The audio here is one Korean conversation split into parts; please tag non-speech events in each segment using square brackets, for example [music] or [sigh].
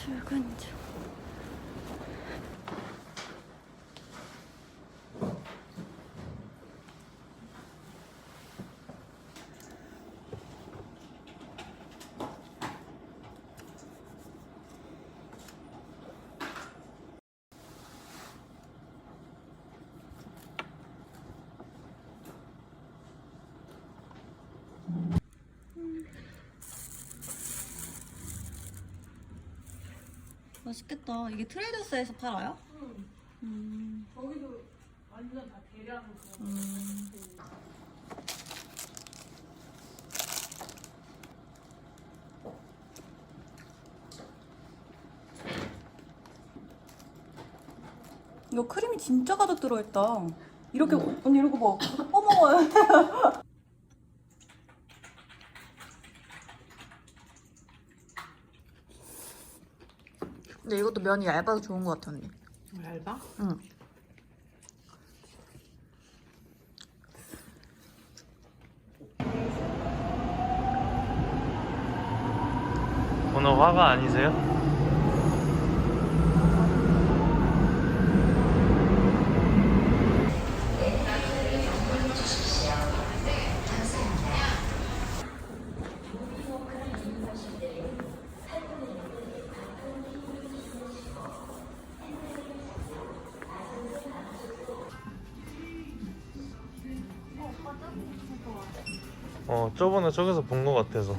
출근 중. 맛있겠다. 이게 트레이더스에서 팔아요? 응. 음. 거기도 완전 다 대량으로. 음. 이거 크림이 진짜 가득 들어있다. 이렇게, 음. 언니 이러고 봐. 어머. [laughs] 근데 이것도 면이 얇아서 좋은 것 같아 언니. 얇아? 응. 오늘 화가 아니세요? 저번에 저기서 본 것 같아서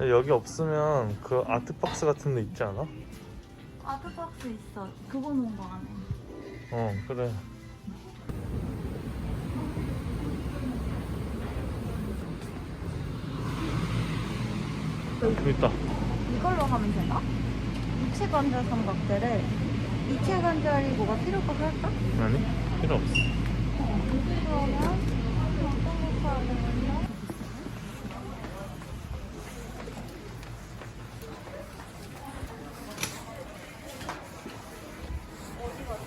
여기 없으면 그 아트박스 같은 데 있지 않아? 아트박스 있어. 그거 놓은 거 안에. 어 그래 여기 있다 이걸로 하면 되나? 육체관절 삼각대를 이체관절이 뭐가 필요가 할까? 아니 필요 없어.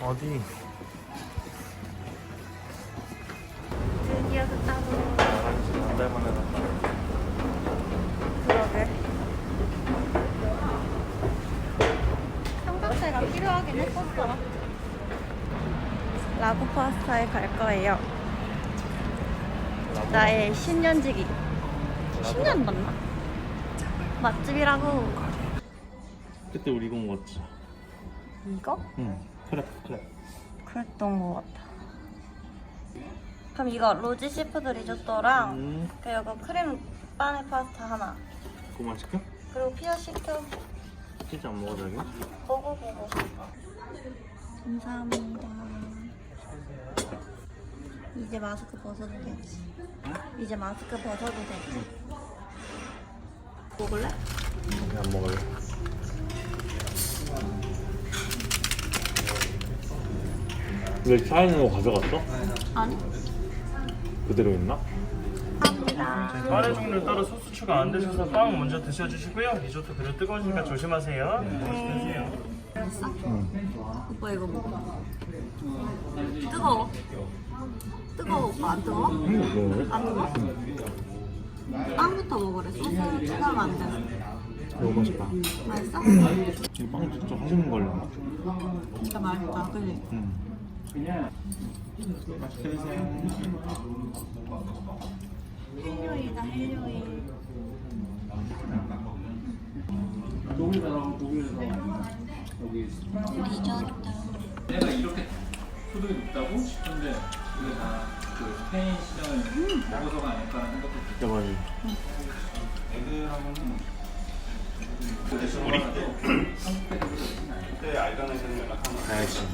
어디? 콤파스타에 갈 거예요. 나의 신년지기. 신년 맞나? 맛집이라고. 그때 우리 이거 먹었지. 이거? 응. 그래, 그래. 그랬던 거 같아. 그럼 이거 로지 시푸드 리조또랑 음. 그리고 크림 빠네 파스타 하나. 그거 맛있게? 그리고 피자 시켜. 피자 안 먹어도 되겠? 먹어 먹어. 감사합니다. 이제 마스크 벗어도 되지. 이제 마스크 벗어도 되지. 먹을래? 그냥 안 먹을래. 왜 차에 있는 거 뭐 가져갔어? 아니. 그대로 있나? 카레 종류 따로 소스 추가 안 되셔서 빵 먼저 드셔주시고요. 리조트 그릇 뜨거우니까 음. 조심하세요. 음. 음. 오빠 이거 먹어. 뜨거워. 뜨거워 안 뜨거워? 안 뜨거워? 빵부터 먹으래 소스 추가가 안 돼. 너무 맛있다. 음, 맛있어? 이빵 진짜 하시는 걸로. 진짜 맛있다 그지? 음. 맛있게 드세요. 헬요이다 헬요이 독일에서 독일에서 여기 리조또 내가 이렇게 푸드 있다고 싶은데 그게 다그 스페인 시장을 먹어서가 아닐까라는 생각도 들어요. 맞아요. 애들하고는 우리? 그때 알간에 대한 연락 한번 해야지.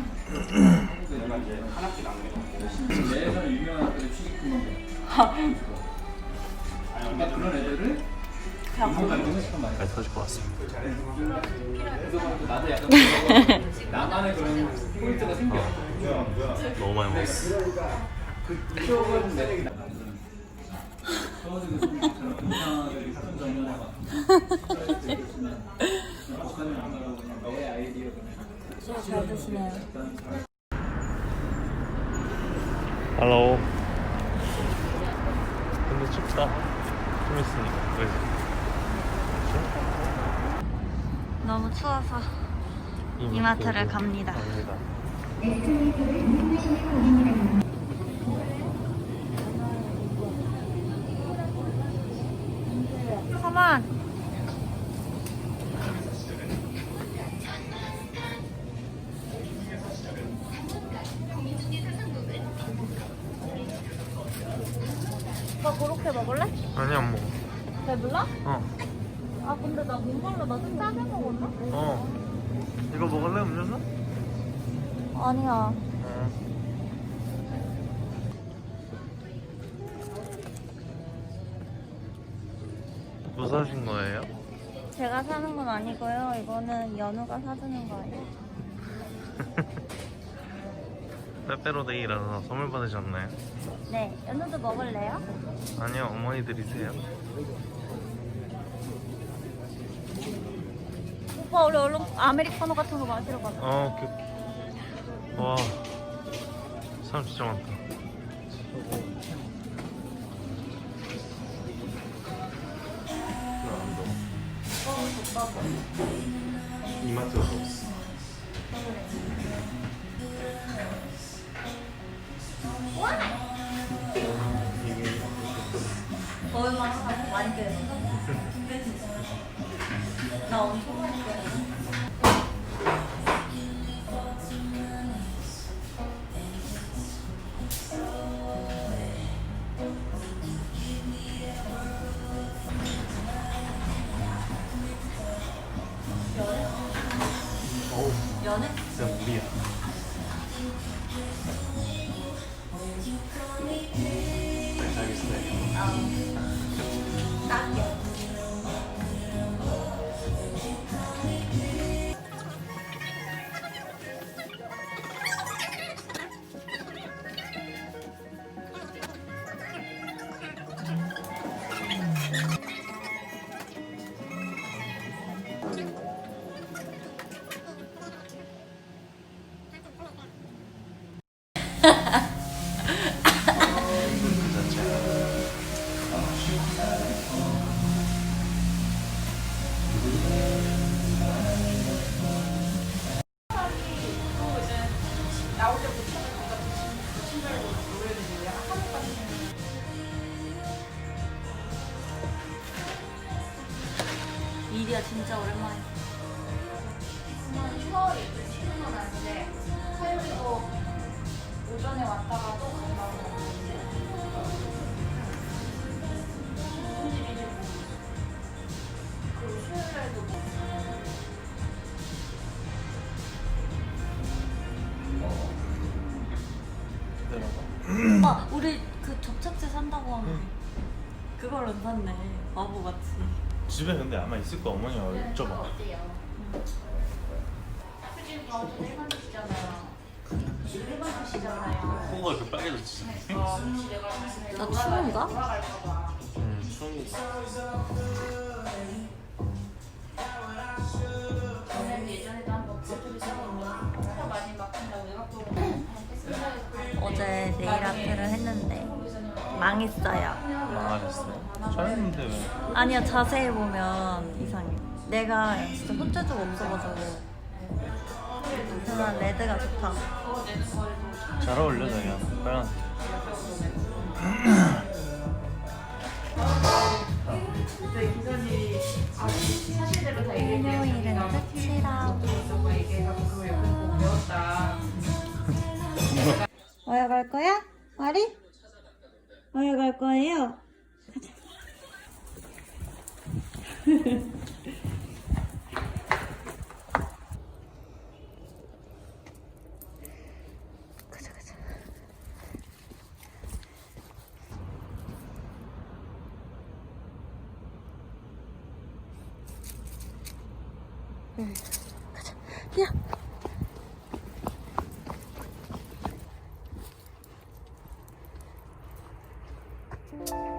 내가 이제 한 학기 남겨놓고 내에서 유명한 학교에 취직 그만둬. 하. 그런 애들을 잘 터질 것 같습니다. 그래서 나도 약간 나만의 그런 포인트가 생겨. 어. 너무 많이 먹었어. 헬로 근데 춥다. 좀 있으니까. 그래서. 너무 추워서 이마트를 갑니다. 갑니다. 가만. 오빠 그렇게 먹을래? 아니 안 먹어. 배불러? 어. 아 근데 나 목말라 나좀 짜게 먹었나? 어. 이거 먹을래 음료수? 아니야. 어. 뭐 사신 거예요? 제가 사는 건 아니고요. 이거는 연우가 사주는 거예요. [laughs] 빼빼로데이라서 선물 받으셨나요? 네, 연우도 먹을래요? 아니요 어머니 드리세요. 오빠 우리 얼른 아메리카노 같은 거 마시러 가자. 어 오케이 오케이. 와 사람 진짜 많다. 이마트 가서 없어. 얼마나 사- 많이 빼는 [laughs] 나 엄청 일이야 진짜 오랜만이야. 휴가를 이제 쉬는 건 아닌데 화요일도 오전에 왔다가 또 간다고. 그리고 수요일에도 뭐 오빠 우리 그 접착제 산다고 하면 그걸 안 샀네. 바보같이. 집에 근데 아마 있을 거 어머니가 여쭤봐. 수진 가오도 일반 주시잖아요 일반 주시잖아요 코가 이렇게 빨개졌지. [laughs] 나 추운가? 음 추운 써봤는데 하도 많이 막힌다고 외곽도로 [laughs] 어제 네일 아트를 했는데 망했어요 망하셨어요. 잘했는데 왜? 아니야 자세히 보면 이상해 내가 진짜 손재주가 없어가지고 그냥 레드가 좋다 잘 어울려 자기야. 일요일은 끝이라고 어여 갈 거야? 마리? 어여 갈 거예요? [laughs] 야